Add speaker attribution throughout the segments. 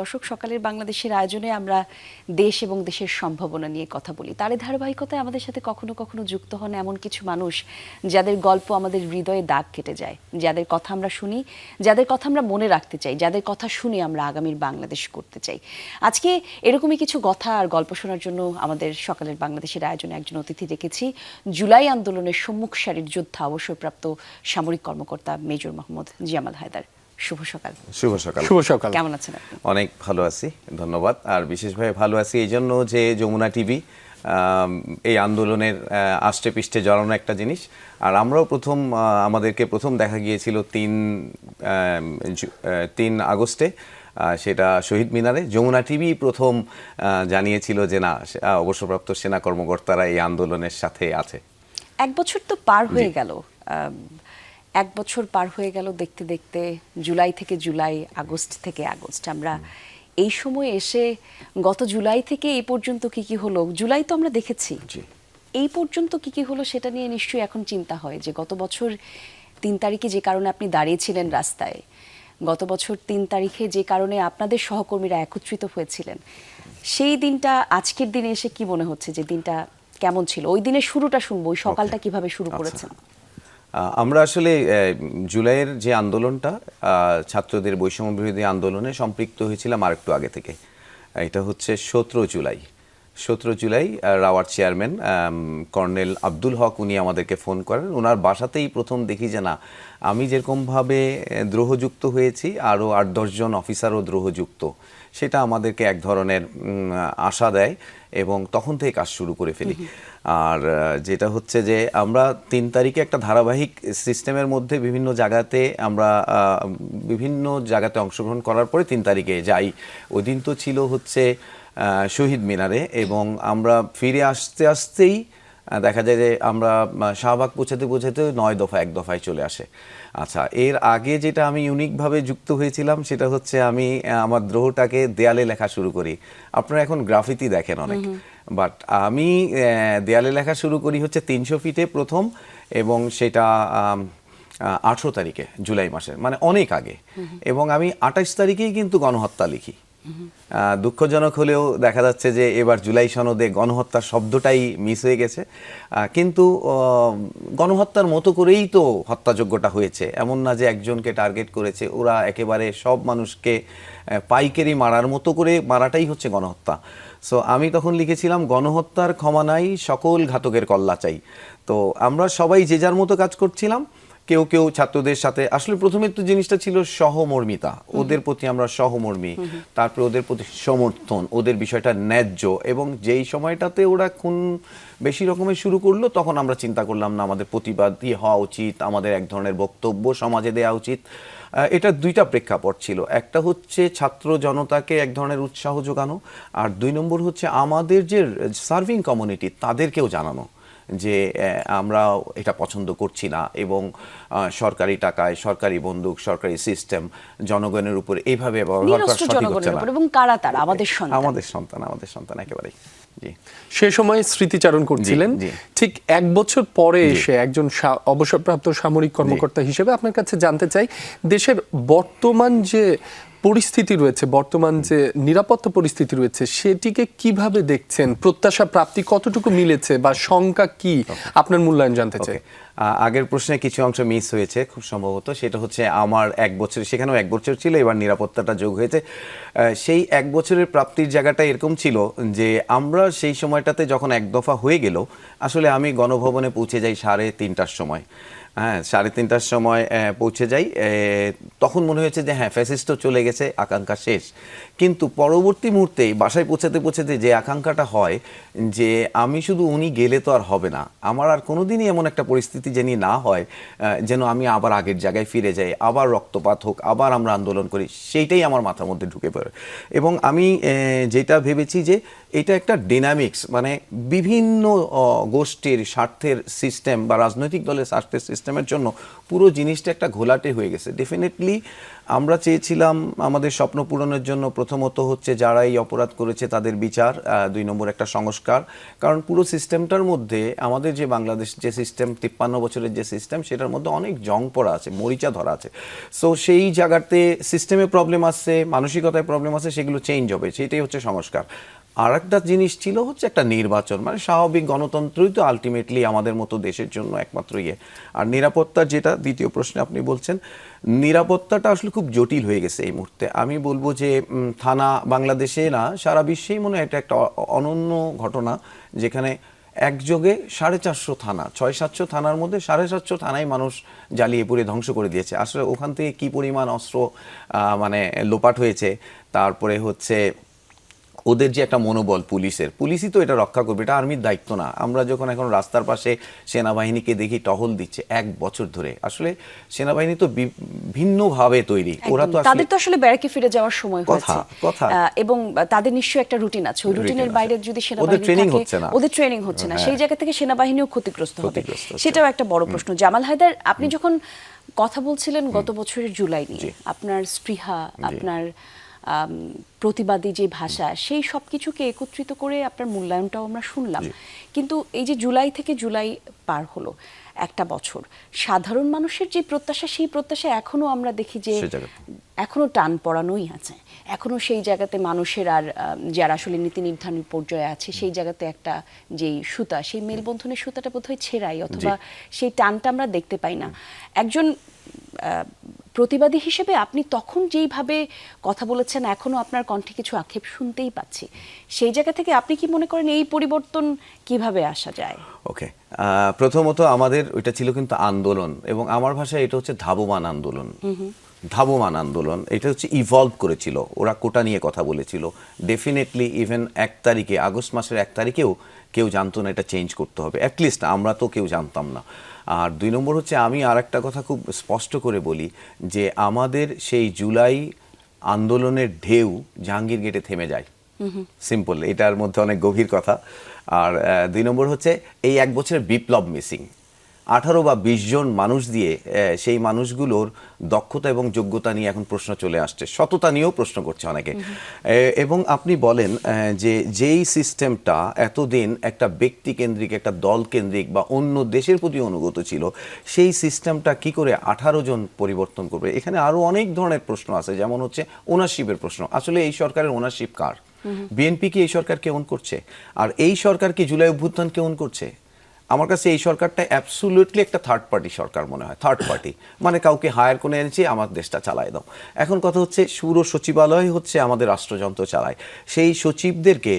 Speaker 1: দর্শক, সকালের বাংলাদেশের আয়োজনে আমরা দেশ এবং দেশের সম্ভাবনা নিয়ে কথা বলি। তারই ধারাবাহিকতায় আমাদের সাথে কখনো কখনো যুক্ত হন এমন কিছু মানুষ যাদের গল্প আমাদের হৃদয়ে দাগ কেটে যায়। যাদের কথা আমরা শুনি, যাদের কথা আমরা মনে রাখতে চাই, যাদের কথা শুনে আমরা আগামীর বাংলাদেশ করতে চাই। আজকে এরকমই কিছু কথা আর গল্প শোনার জন্য আমাদের সকালের বাংলাদেশের আয়োজনে একজন অতিথি রেখেছি। জুলাই আন্দোলনের সম্মুখ সারির যোদ্ধা, অবসরপ্রাপ্ত সামরিক কর্মকর্তা মেজর মোহাম্মদ জিয়ামাল হায়দার। শুভ সকাল।
Speaker 2: শুভ সকাল।
Speaker 3: শুভ সকাল।
Speaker 1: কেমন আছেন
Speaker 2: অনেক ভালো আছি ধন্যবাদ। আর বিশেষভাবে ভালো আছি এই জন্য যে যমুনা টিভি এই আন্দোলনের আষ্টে পৃষ্ঠে জড়ানো একটা জিনিস। আর আমরাও প্রথম আমাদেরকে প্রথম দেখা গিয়েছিল তিন আহ, তিন আগস্টে সেটা শহীদ মিনারে। যমুনা টিভি প্রথম জানিয়েছিল যে না অবসরপ্রাপ্ত সেনা কর্মকর্তারা এই আন্দোলনের সাথে আছে।
Speaker 1: এক বছর তো পার হয়ে গেল। এক বছর পার হয়ে গেল দেখতে দেখতে জুলাই থেকে জুলাই আগস্ট থেকে আগস্ট। আমরা এই সময় এসে গত জুলাই থেকে এই পর্যন্ত কি কি হলো? জুলাই তো আমরা দেখেছি। এই পর্যন্ত কি কি হলো সেটা নিয়ে নিশ্চয়ই এখন চিন্তা হয় যে গত বছর তিন তারিখে যে কারণে আপনি দাঁড়িয়েছিলেন রাস্তায় গত বছর তিন তারিখে যে কারণে আপনাদের সহকর্মীরা একত্রিত হয়েছিলেন সেই দিনটা আজকের দিনে এসে কি মনে হচ্ছে যে দিনটা কেমন ছিল? ওই দিনের শুরুটা শুনব ওই সকালটা কীভাবে শুরু
Speaker 2: আচ্ছা।
Speaker 1: করেছেন?
Speaker 2: আমরা আসলে জুলাইয়ের যে আন্দোলনটা ছাত্রদের বৈষম্য বিরোধী আন্দোলনে সম্পৃক্ত হয়েছিলাম আর একটু আগে থেকে। এটা হচ্ছে সতেরো জুলাই। সতেরো জুলাই রাওয়ার চেয়ারম্যান কর্নেল আব্দুল হক উনি আমাদেরকে ফোন করেন। ওনার বাসাতেই প্রথম দেখি যে না আমি যেরকমভাবে দ্রোহযুক্ত হয়েছি আরও আট দশজন অফিসারও দ্রোহযুক্ত। সেটা আমাদেরকে এক ধরনের আশা দেয় এবং তখন থেকে কাজ শুরু করে ফেলি। আর যেটা হচ্ছে যে আমরা তিন তারিখে একটা ধারাবাহিক সিস্টেমের মধ্যে বিভিন্ন জায়গাতে আমরা বিভিন্ন জায়গাতে অংশগ্রহণ করার পরে তিন তারিখে যাই। ওই দিন তো ছিল হচ্ছে শহীদ মিনারে এবং আমরা ফিরে আসতে আসতেই দেখা যায় যে আমরা শাহবাগ পৌঁছাতে পৌঁছাতে নয় দফা এক দফায় চলে আসে। আচ্ছা এর আগে যেটা আমি ইউনিকভাবে যুক্ত হয়েছিলাম সেটা হচ্ছে আমি আমার দ্রোহটাকে দেয়ালে লেখা শুরু করি। আপনারা এখন গ্রাফিতি দেখেন অনেক। বাট আমি দেয়ালে লেখা শুরু করি হচ্ছে তিনশো ফিটে প্রথম এবং সেটা আঠেরো তারিখে জুলাই মাসের মানে অনেক আগে। এবং আমি আঠাশ তারিখেই কিন্তু গণহত্যা লিখি। দুঃখজনক হলেও দেখা যাচ্ছে যে এবার জুলাই সনদে গণহত্যা শব্দটাই মিস হয়ে গেছে। কিন্তু গণহত্যার মতো করেই তো হত্যাযোগ্যটা হয়েছে। এমন না যে একজনকে টার্গেট করেছে, ওরা একেবারে সব মানুষকে পাইকারি মারার মতো করে মারাটাই হচ্ছে গণহত্যা। সো আমি তখন লিখেছিলাম, গণহত্যার ক্ষমা নাই, সকল ঘাতকের কল্লা চাই। তো আমরা সবাই যে যার মতো কাজ করছিলাম কেউ কেউ ছাত্রদের সাথে আসলে প্রথমে তো জিনিসটা ছিল সহমর্মিতা। ওদের প্রতি আমরা সহমর্মী তারপরে ওদের প্রতি সমর্থন ওদের বিষয়টা ন্যায্য এবং যেই সময়টাতে ওরা খুন বেশি রকমের শুরু করল তখন আমরা চিন্তা করলাম না আমাদের প্রতিবাদী হওয়া উচিত আমাদের এক ধরনের বক্তব্য সমাজে দেওয়া উচিত। এটা দুইটা প্রেক্ষাপট ছিল। একটা হচ্ছে ছাত্র জনতাকে এক ধরনের উৎসাহ যোগানো আর দুই নম্বর হচ্ছে আমাদের যে সার্ভিং কমিউনিটি তাদেরকেও জানানো। যে আমরা এটা পছন্দ করছি না এবং সরকারি টাকায় সরকারি বন্দুক সরকারি সিস্টেম জনগণের উপর এইভাবে ব্যবহার করা সঠিক হচ্ছে না।
Speaker 1: এবং কারা তারা? আমাদের সন্তান।
Speaker 2: আমাদের সন্তান আমাদের সন্তান একেবারেই। জি।
Speaker 3: সে সময় স্মৃতিচারণ করছিলেন। ঠিক এক বছর পরে এসে একজন সা- অবসরপ্রাপ্ত সামরিক কর্মকর্তা হিসেবে আপনার কাছে জানতে চাই দেশের বর্তমান যে পরিস্থিতি রয়েছে বর্তমান যে নিরাপত্তা পরিস্থিতি রয়েছে সেটিকে কীভাবে দেখছেন? প্রত্যাশা প্রাপ্তি কতটুকু মিলেছে বা শঙ্কা কি? আপনার মূল্যায়ন জানতে চাই।
Speaker 2: আগের প্রশ্নে কিছু অংশ মিস হয়েছে খুব সম্ভবত সেটা হচ্ছে আমার এক বছর সেখানেও এক বছর ছিল এবার নিরাপত্তাটা যোগ হয়েছে। সেই এক বছরের প্রাপ্তির জায়গাটা এরকম ছিল যে আমরা সেই সময়টাতে যখন এক দফা হয়ে গেল আসলে আমি গণভবনে পৌঁছে যাই সাড়ে তিনটার সময়। হ্যাঁ সাড়ে তিনটার সময় পৌঁছে যাই। তখন মনে হয়েছে যে হ্যাঁ ফ্যাসিস্ট তো চলে গেছে, আকাঙ্ক্ষা শেষ। কিন্তু পরবর্তী মুহূর্তে বাসায় পৌঁছাতে পৌঁছাতে যে আকাঙ্ক্ষাটা হয় যে আমি শুধু উনি গেলে তো আর হবে না। আমার আর কোনোদিনই এমন একটা পরিস্থিতি যেন না হয় যেন আমি আবার আগের জায়গায় ফিরে যাই, আবার রক্তপাত হোক, আবার আমরা আন্দোলন করি, সেইটাই আমার মাথার মধ্যে ঢুকে পড়ে। এবং আমি যেটা ভেবেছি যে এটা একটা ডিনামিক্স মানে বিভিন্ন গোষ্ঠীর স্বার্থের সিস্টেম বা রাজনৈতিক দলের স্বার্থের সিস্টেমের জন্য পুরো জিনিসটা একটা ঘোলাটে হয়ে গেছে। ডেফিনেটলি আমরা চেয়েছিলাম আমাদের স্বপ্ন পূরণের জন্য প্রথমত হচ্ছে যারা এই অপরাধ করেছে তাদের বিচার দুই নম্বর একটা সংস্কার। কারণ পুরো সিস্টেমটার মধ্যে আমাদের যে বাংলাদেশ যে সিস্টেম, তিপ্পান্ন বছরের যে সিস্টেম, সেটার মধ্যে অনেক জং পড়া আছে, মরিচা ধরা আছে। সো সেই জায়গাতে সিস্টেমে প্রবলেম আসছে, মানসিকতায় প্রবলেম আছে সেগুলো চেঞ্জ হবে। সেটাই হচ্ছে সংস্কার। আর একটা জিনিস ছিল হচ্ছে একটা নির্বাচন মানে স্বাভাবিক গণতন্ত্রই তো আলটিমেটলি আমাদের মতো দেশের জন্য একমাত্র ইয়ে। আর নিরাপত্তা যেটা, দ্বিতীয় প্রশ্নে আপনি বলছেন, নিরাপত্তাটা আসলে খুব জটিল হয়ে গেছে এই মুহূর্তে। আমি বলব যে থানা বাংলাদেশে না, সারা বিশ্বেই মনে হয় এটা একটা অনন্য ঘটনা, যেখানে একযোগে সাড়ে চারশো থানা, ছয় সাতশো থানার মধ্যে সাড়ে সাতশো থানায় মানুষ জ্বালিয়ে পুড়ে ধ্বংস করে দিয়েছে। আসলে ওখান থেকে কি পরিমাণ অস্ত্র মানে লোপাট হয়েছে, তারপরে হচ্ছে ওদের যে একটা মনোবল পুলিশের পুলিশই তো এটা রক্ষা করবে এটা আর্মির দায়িত্ব না। আমরা যখন এখন রাস্তার পাশে সেনাবাহিনীকে দেখি টহল দিচ্ছে এক বছর ধরে আসলে সেনাবাহিনী তো ভিন্নভাবে তৈরি। ওরা তো
Speaker 1: তাদের তো আসলে ব্যারাকে ফিরে যাওয়ার সময়
Speaker 2: কথা,
Speaker 1: হয়েছে।
Speaker 2: কথা।
Speaker 1: এবং তাদের নিশ্চয়ই একটা রুটিন আছে। ওই রুটিনের বাইরে যদি সেনাবাহিনী থাকে,
Speaker 2: হচ্ছে না।
Speaker 1: ওদের ট্রেনিং হচ্ছে না। সেই জায়গা থেকে সেনাবাহিনীও ক্ষতিগ্রস্ত হবে। সেটাও একটা বড় প্রশ্ন। জামাল হায়দার আপনি যখন কথা বলছিলেন গত বছরের জুলাই নিয়ে আপনার স্পৃহা আপনার প্রতিবাদী যে ভাষা সেই সব কিছুকে একত্রিত করে আপনার মূল্যায়নটাও আমরা শুনলাম। কিন্তু এই যে জুলাই থেকে জুলাই পার হলো একটা বছর সাধারণ মানুষের যে প্রত্যাশা সেই প্রত্যাশা এখনও আমরা দেখি যে এখনও টান পড়ানোই আছে। এখনও সেই জায়গাতে মানুষের আর যারা আসলে নীতি নির্ধারণ পর্যায়ে আছে সেই জায়গাতে একটা যেই সুতা সেই মেলবন্ধনের সুতাটা বোধহয় ছেঁড়াই অথবা সেই টানটা আমরা দেখতে পাই না। একজন প্রতিবাদী হিসেবে আপনি তখন যেইভাবে কথা বলেছেন এখনও আপনার কণ্ঠে কিছু আক্ষেপ শুনতেই পাচ্ছি। সেই জায়গা থেকে আপনি কি মনে করেন এই পরিবর্তন কীভাবে আসা যায়?
Speaker 2: ওকে প্রথমত আমাদের ওইটা ছিল কিন্তু আন্দোলন এবং আমার ভাষায় এটা হচ্ছে ধাবমান আন্দোলন। ধাবমান আন্দোলন এটা হচ্ছে ইভলভ করেছিল ওরা কোটা নিয়ে কথা বলেছিল। ডেফিনেটলি ইভেন এক তারিখে আগস্ট মাসের এক তারিখেও কেউ জানতো না এটা চেঞ্জ করতে হবে। অ্যাটলিস্ট আমরা তো কেউ জানতাম না। আর দুই নম্বর হচ্ছে আমি আর একটা কথা খুব স্পষ্ট করে বলি যে আমাদের সেই জুলাই আন্দোলনের ঢেউ জাহাঙ্গীর গেটে থেমে যায়। সিম্পল এটার মধ্যে অনেক গভীর কথা। আর দুই নম্বর হচ্ছে এই এক বছরের বিপ্লব মিসিং আঠারো বা বিশ জন মানুষ দিয়ে সেই মানুষগুলোর দক্ষতা এবং যোগ্যতা নিয়ে এখন প্রশ্ন চলে আসছে। সততা নিয়েও প্রশ্ন করছে অনেকে। এবং আপনি বলেন যে যেই সিস্টেমটা এতদিন একটা ব্যক্তি কেন্দ্রিক একটা দল কেন্দ্রিক বা অন্য দেশের প্রতি অনুগত ছিল সেই সিস্টেমটা কি করে আঠারো জন পরিবর্তন করবে? এখানে আরও অনেক ধরনের প্রশ্ন আছে যেমন হচ্ছে ওনারশিপের প্রশ্ন। আসলে এই সরকারের ওনারশিপ কার? বিএনপি কি এই সরকারকে ওন করছে? আর এই সরকার কি জুলাই অভ্যুত্থানকে ওন করছে? আমার কাছে এই সরকারটা অ্যাবসুলুটলি একটা থার্ড পার্টি সরকার মনে হয় থার্ড পার্টি মানে কাউকে হায়ার করে এনেছে, আমার দেশটা চালায় দাও। এখন কথা হচ্ছে পুরো সচিবালয় হচ্ছে আমাদের রাষ্ট্রযন্ত্র চালায়। সেই সচিবদেরকে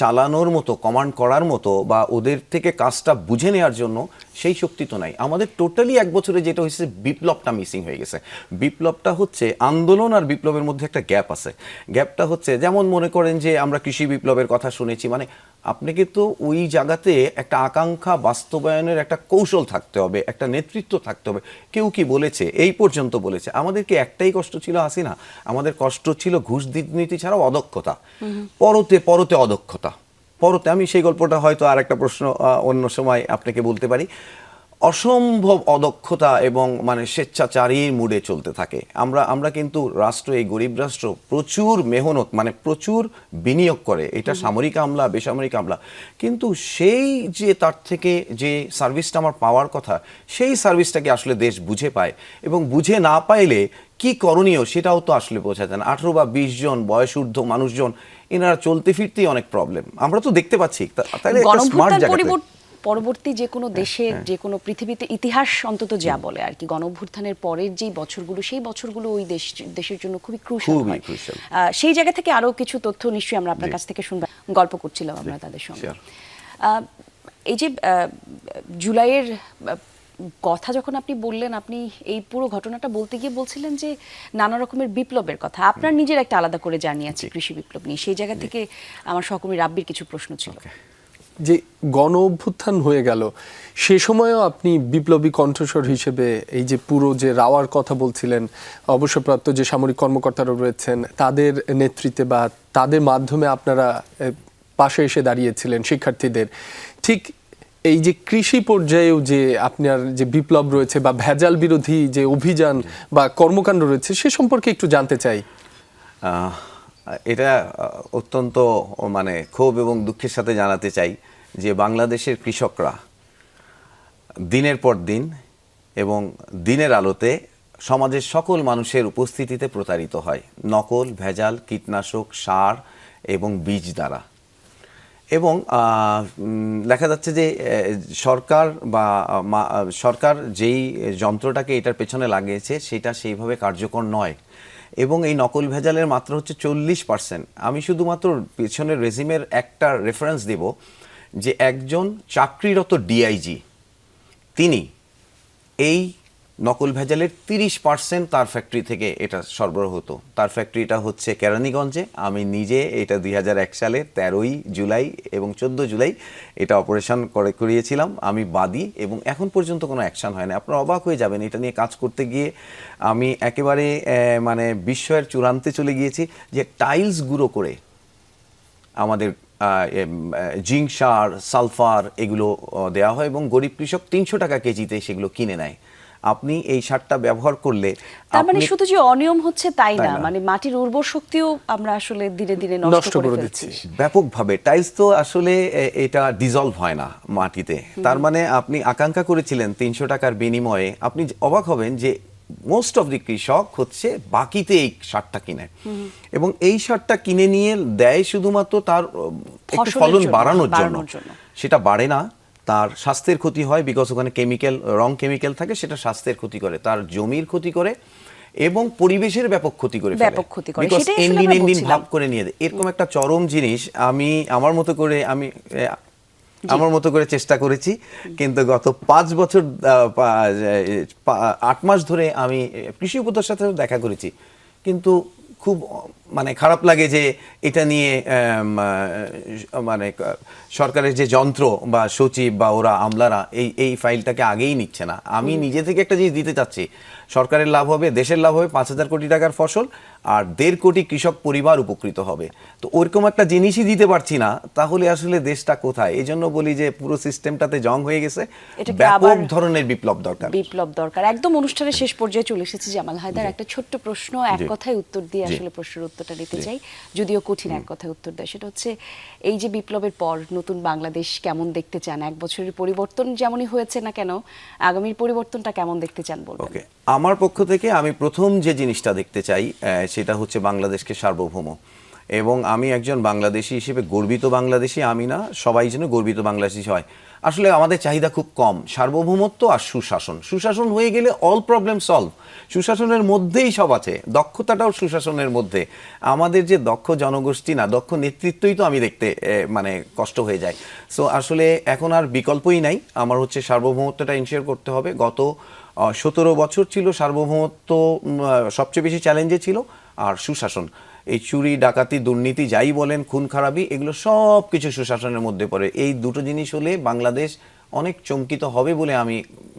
Speaker 2: চালানোর মতো কমান্ড করার মতো বা ওদের থেকে কাজটা বুঝে নেওয়ার জন্য সেই শক্তি তো নাই। আমাদের টোটালি এক বছরে যেটা হয়েছে, বিপ্লবটা মিসিং হয়ে গেছে। বিপ্লবটা হচ্ছে, আন্দোলন আর বিপ্লবের মধ্যে একটা গ্যাপ আছে। গ্যাপটা হচ্ছে, যেমন মনে করেন যে আমরা কৃষি বিপ্লবের কথা শুনেছি মানে আপনাকে কিন্তু ওই জায়গাতে একটা আকাঙ্ক্ষা বাস্তবায়নের একটা কৌশল থাকতে হবে, একটা নেতৃত্ব থাকতে হবে। কেউ কি বলেছে? এই পর্যন্ত বলেছে। আমাদেরকে একটাই কষ্ট ছিল আসি না আমাদের কষ্ট ছিল ঘুষ দুর্নীতি ছাড়াও অদক্ষতা। পরতে পরতে অদক্ষতা। পরতে, আমি সেই গল্পটা হয়তো আর একটা প্রশ্ন অন্য সময় আপনাকে বলতে পারি। অসম্ভব অদক্ষতা এবং মানে স্বেচ্ছাচারীর মুডে চলতে থাকে। আমরা আমরা কিন্তু রাষ্ট্র এই গরিব রাষ্ট্র প্রচুর মেহনত মানে প্রচুর বিনিয়োগ করে। এটা সামরিক আমলা বেসামরিক আমলা। কিন্তু সেই যে তার থেকে যে সার্ভিসটা আমার পাওয়ার কথা সেই সার্ভিসটাকে আসলে দেশ বুঝে পায় এবং বুঝে না পাইলে কি করণীয় সেটাও তো আসলে বোঝা যায় না। আঠেরো বা বিশ জন বয়স ঊর্ধ্ব মানুষজন এনারা চলতে ফিরতেই অনেক প্রবলেম আমরা তো দেখতে পাচ্ছি। তাহলে একটা স্মার্ট জায়গাতে।
Speaker 1: পরিবর্ত- যে কোনো দেশের যে কোনো পৃথিবীতে ইতিহাস অন্তত যা বলে আর কি। গণভ্যুত্থানের পরের যেই বছরগুলো সেই বছরগুলো ওই দেশ দেশের জন্য খুবই ক্রুশাল হয়। সেই জায়গা থেকে আরও কিছু তথ্য নিশ্চয়ই আমরা আপনার কাছ থেকে শুনব গল্প করছিলাম আমরা তাদের সঙ্গে। এই যে জুলাইয়ের কথা যখন আপনি বললেন আপনি এই পুরো ঘটনাটা বলতে গিয়ে বলছিলেন যে নানা রকমের বিপ্লবের কথা। আপনার নিজের একটা আলাদা করে জানিয়েছে কৃষি বিপ্লব নিয়ে। সেই জায়গা থেকে আমার সহকর্মী রাব্বির কিছু প্রশ্ন ছিল।
Speaker 3: যে গণ অভ্যুত্থান হয়ে গেল, সে সময়ও আপনি বিপ্লবী কণ্ঠস্বর হিসেবে এই যে পুরো যে রাওয়ার কথা বলছিলেন, অবসরপ্রাপ্ত যে সামরিক কর্মকর্তারা রয়েছেন, তাদের নেতৃত্বে বা তাদের মাধ্যমে আপনারা পাশে এসে দাঁড়িয়েছিলেন শিক্ষার্থীদের, ঠিক এই যে কৃষি পর্যায়েও যে আপনার যে বিপ্লব রয়েছে বা ভেজাল বিরোধী যে অভিযান বা কর্মকাণ্ড রয়েছে, সে সম্পর্কে একটু জানতে চাই।
Speaker 2: এটা অত্যন্ত মানে ক্ষোভ এবং দুঃখের সাথে জানাতে চাই যে বাংলাদেশের কৃষকরা দিনের পর দিন এবং দিনের আলোতে সমাজের সকল মানুষের উপস্থিতিতে প্রতারিত হয়। নকল, ভেজাল, কীটনাশক, সার এবং বীজ দ্বারা। এবং দেখা যাচ্ছে যে সরকার বা সরকার যেই যন্ত্রটাকে এটার পেছনে লাগিয়েছে, সেটা সেইভাবে কার্যকর নয়। এবং এই নকল ভেজালের মাত্রা হচ্ছে চল্লিশ পার্সেন্ট আমি শুধুমাত্র পেছনের রেজিমের একটা রেফারেন্স দেব যে একজন চাকরিরত ডিআইজি তিনি এই নকল ভেজালের তিরিশ পার্সেন্ট তার ফ্যাক্টরি থেকে এটা সরবরাহ হতো। তার ফ্যাক্টরিটা হচ্ছে কেরানীগঞ্জে। আমি নিজে এটা দুই হাজার এক সালে তেরোই জুলাই এবং চোদ্দ জুলাই এটা অপারেশন করে করিয়েছিলাম। আমি বাদী এবং এখন পর্যন্ত কোনো অ্যাকশন হয় না আপনারা অবাক হয়ে যাবেন, এটা নিয়ে কাজ করতে গিয়ে আমি একেবারে মানে বিস্ময়ের চূড়ান্তে চলে গিয়েছি যে টাইলস গুঁড়ো করে আমাদের জিঙ্ক সার সালফার এগুলো দেওয়া হয় এবং গরিব কৃষক তিনশো টাকা কেজিতে সেগুলো কিনে নেয়। আপনি এই সারটা ব্যবহার করলে
Speaker 1: তার মানে শুধু যে অনিয়ম হচ্ছে তাই না। মানে মাটির উর্বর শক্তিও আমরা আসলে ধীরে ধীরে
Speaker 3: নষ্ট
Speaker 1: করে
Speaker 3: দিচ্ছি।
Speaker 2: ব্যাপকভাবে। টাইলস তো আসলে এটা ডিজলভ হয় না মাটিতে। তার মানে আপনি আকাঙ্ক্ষা করেছিলেন তিনশো টাকার বিনিময়ে। আপনি অবাক হবেন যে মোস্ট অফ দি কৃষক হচ্ছে বাকিতে এই সারটা কিনে। এবং এই সারটা কিনে নিয়ে দেয় শুধুমাত্র তার ফলন বাড়ানোর জন্য। সেটা বাড়ে না। তার স্বাস্থ্যের ক্ষতি হয় বিকজ ওখানে কেমিক্যাল রং কেমিক্যাল থাকে সেটা স্বাস্থ্যের ক্ষতি করে তার জমির ক্ষতি করে এবং পরিবেশের ব্যাপক ক্ষতি করে
Speaker 1: ব্যাপক ক্ষতি করে। আসলে
Speaker 2: এনডিন এনডিন ভাব করে নিয়ে দেয় এরকম একটা চরম জিনিস আমি আমার মতো করে আমি আমার মতো করে চেষ্টা করেছি কিন্তু গত পাঁচ বছর আট মাস ধরে আমি কৃষি উপদেষ্টার সাথে দেখা করেছি। কিন্তু খুব মানে খারাপ লাগে যে এটা নিয়ে মানে সরকারের যে যন্ত্র বা সচিব বা ওরা আমলারা এই এই ফাইলটাকে আগেই নিচ্ছে না। আমি নিজে থেকে একটা জিনিস দিতে চাচ্ছি। সরকারের লাভ হবে দেশের লাভ হবে পাঁচ হাজার কোটি টাকার ফসল আর দেড় কোটি কৃষক পরিবার উপকৃত হবে। তো ওইরকম একটা জিনিসই দিতে পারছি না তাহলে আসলে দেশটা কোথায়? এই জন্য বলি যে পুরো সিস্টেমটাতে জং হয়ে গেছে। ব্যাপক ধরনের বিপ্লব দরকার।
Speaker 1: বিপ্লব দরকার। একদম অনুষ্ঠানের শেষ পর্যায়ে চলে এসেছি জামাল হায়দার। একটা ছোট্ট প্রশ্ন এক কথায় উত্তর দিয়ে আসলে প্রশ্নের উত্তরটা নিতে চাই। যদিও কঠিন এক কথায় উত্তর দেয় সেটা হচ্ছে এই যে বিপ্লবের পর নতুন বাংলাদেশ কেমন দেখতে চান? এক বছরের পরিবর্তন যেমনই হয়েছে না কেন আগামীর পরিবর্তনটা কেমন দেখতে চান বলবেন?
Speaker 2: ওকে আমার পক্ষ থেকে আমি প্রথম যে জিনিসটা দেখতে চাই সেটা হচ্ছে বাংলাদেশকে সার্বভৌম। এবং আমি একজন বাংলাদেশি হিসেবে গর্বিত বাংলাদেশি আমি না সবাই যেন গর্বিত বাংলাদেশি হয়। আসলে আমাদের চাহিদা খুব কম। সার্বভৌমত্ব আর সুশাসন। সুশাসন হয়ে গেলে অল প্রবলেম সলভ সুশাসনের মধ্যেই সব আছে। দক্ষতাটাও সুশাসনের মধ্যে। আমাদের যে দক্ষ জনগোষ্ঠী না, দক্ষ নেতৃত্বই তো আমি দেখতে মানে কষ্ট হয়ে যায়। সো আসলে এখন আর বিকল্পই নাই। আমার হচ্ছে সার্বভৌমত্বটা ইনশিওর করতে হবে। গত সতেরো বছর ছিল সার্বভৌমত্ব সবচেয়ে বেশি চ্যালেঞ্জে ছিল। আর সুশাসন। এই চুরি, ডাকাতি, দুর্নীতি, যাই বলেন, খুন, খারাপি, এগুলো সব কিছু সুশাসনের মধ্যে পড়ে। এই দুটো জিনিস হলে বাংলাদেশ অনেক চমকিত হবে বলে আমি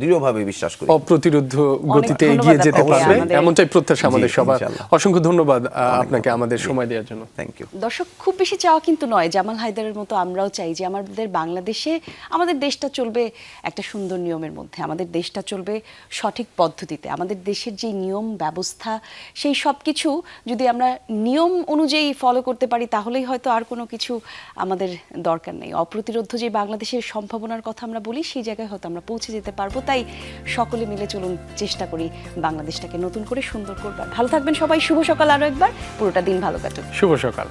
Speaker 2: দৃঢ়ভাবে বিশ্বাস করি।
Speaker 3: অপ্রতিরোধ গতিতে এগিয়ে যেতে পারবে। এমনটাই প্রত্যাশা আমাদের সবার। অসংখ্য ধন্যবাদ আপনাকে আমাদের সময় দেওয়ার জন্য।
Speaker 2: থ্যাংক ইউ
Speaker 1: দর্শক খুব বেশি চাওয়া কিন্তু নয়। জামাল হায়দারের মতো আমরাও চাই যে আমাদের বাংলাদেশে আমাদের দেশটা চলবে একটা সুন্দর নিয়মের মধ্যে। আমাদের দেশটা চলবে সঠিক পদ্ধতিতে। আমাদের দেশের যে নিয়ম ব্যবস্থা সেই সব কিছু যদি আমরা নিয়ম অনুযায়ী ফলো করতে পারি তাহলেই হয়তো আর কোনো কিছু আমাদের দরকার নেই। অপ্রতিরোধ যে বাংলাদেশের সম্ভাবনার কথা আমরা বলি সেই জায়গায় হয়তো আমরা পৌঁছে যেতে পারব। তাই সকলে মিলে চলুন চেষ্টা করি বাংলাদেশটাকে নতুন করে সুন্দর করবার। ভালো থাকবেন সবাই, শুভ সকাল আরও একবার। পুরোটা দিন ভালো কাটুক।
Speaker 3: শুভ সকাল।